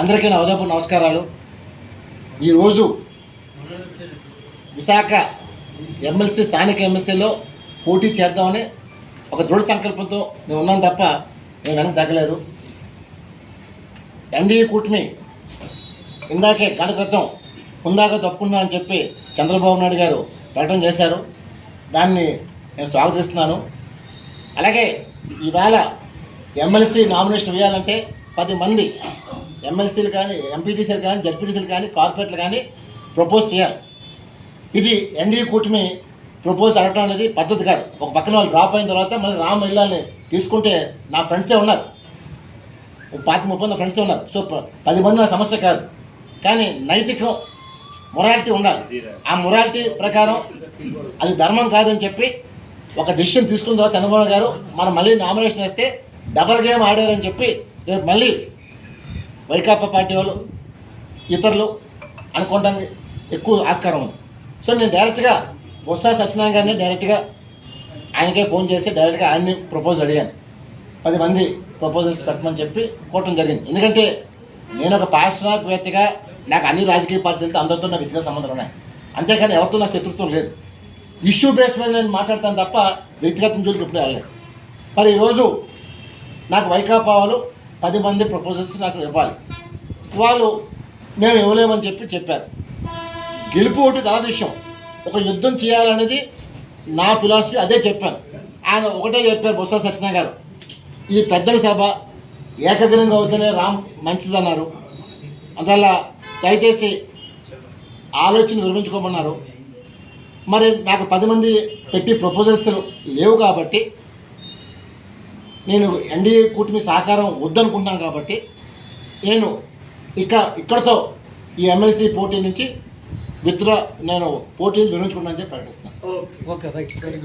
అందరికీ నా ఉదయపు నమస్కారాలు. ఈరోజు విశాఖ ఎమ్మెల్సీ స్థానిక ఎమ్మెల్సీలో పోటీ చేద్దామని ఒక దృఢ సంకల్పంతో నేను ఉన్నాను తప్ప నేను వెనక్కి తగ్గలేదు. ఎన్డీఏ కూటమి ఇందాకే గంట క్రితం హుందాగా తప్పుకున్నా అని చెప్పి చంద్రబాబు నాయుడు గారు ప్రకటన చేశారు. దాన్ని నేను స్వాగతిస్తున్నాను. అలాగే ఈవేళ ఎమ్మెల్సీ నామినేషన్ వేయాలంటే పది మంది ఎమ్మెల్సీలు కానీ ఎంపీటీసీలు కానీ జడ్పీటీసీలు కానీ కార్పొరేట్లు కానీ ప్రపోజ్ చేయాలి. ఇది ఎన్డీఏ కూటమి ప్రపోజ్ అడగడం అనేది పద్ధతి కాదు. ఒక పక్కన వాళ్ళు డ్రాప్ అయిన తర్వాత మళ్ళీ రామ్ ఇళ్ళని తీసుకుంటే నా ఫ్రెండ్సే ఉన్నారు. ఒక పాతి ముప్పై మంది ఫ్రెండ్సే ఉన్నారు. సో పది మంది నా సమస్య కాదు. కానీ నైతికం మొరాలిటీ ఉండాలి. ఆ మొరాలిటీ ప్రకారం అది ధర్మం కాదని చెప్పి ఒక డిసిషన్ తీసుకున్న తర్వాత చంద్రబాబు గారు మనం మళ్ళీ నామినేషన్ వేస్తే డబల్ గేమ్ ఆడారని చెప్పి రేపు మళ్ళీ వైకాపా పార్టీ వాళ్ళు ఇతరులు అనుకోవడానికి ఎక్కువ ఆస్కారం ఉంది. సో నేను డైరెక్ట్గా బొత్స సత్యనారాయణ గారిని డైరెక్ట్గా ఆయనకే ఫోన్ చేసి డైరెక్ట్గా ఆయన్ని ప్రపోజ్ అడిగాను. పది మంది ప్రపోజల్స్ పెట్టమని చెప్పి కోవటం జరిగింది. ఎందుకంటే నేను ఒక పారిశ్రామికవేత్తగా నాకు అన్ని రాజకీయ పార్టీలతో అందరితో నా వ్యక్తిగత సంబంధాలు ఉన్నాయి. అంతేకాని ఎవరితో నా శత్రుత్వం లేదు. ఇష్యూ బేస్ మీద నేను మాట్లాడతాను తప్ప వ్యక్తిగతం జోలికి ఎప్పుడు వెళ్ళలేదు. మరి ఈరోజు నాకు వైకాపా వాళ్ళు పది మంది ప్రపోజల్స్ నాకు ఇవ్వాలి. వాళ్ళు మేము ఇవ్వలేమని చెప్పి చెప్పారు. గెలుపు ఒకటి తర్వాత ఒక యుద్ధం చేయాలనేది నా ఫిలాసఫీ అదే చెప్పాను. ఆయన ఒకటే చెప్పారు బొత్స సత్యనారాయణ గారు. ఇది పెద్దల సభ ఏకగ్రంగా అవుతూనే రామ్ మంచిదన్నారు. అందువల్ల దయచేసి ఆలోచన విరమించుకోమన్నారు మరి నాకు పది మంది పెట్టి ప్రపోజల్స్ లేవు కాబట్టి నేను ఎన్డీఏ కూటమి సహకారం వద్దనుకుంటున్నాను కాబట్టి నేను ఇక ఇక్కడతో ఈ ఎమ్మెల్సీ పోటీ నుంచి విత్డ్రా నేను పోటీ నుంచి విరమించుకుంటానని చెప్పి ప్రకటిస్తున్నాను. Okay right. Very good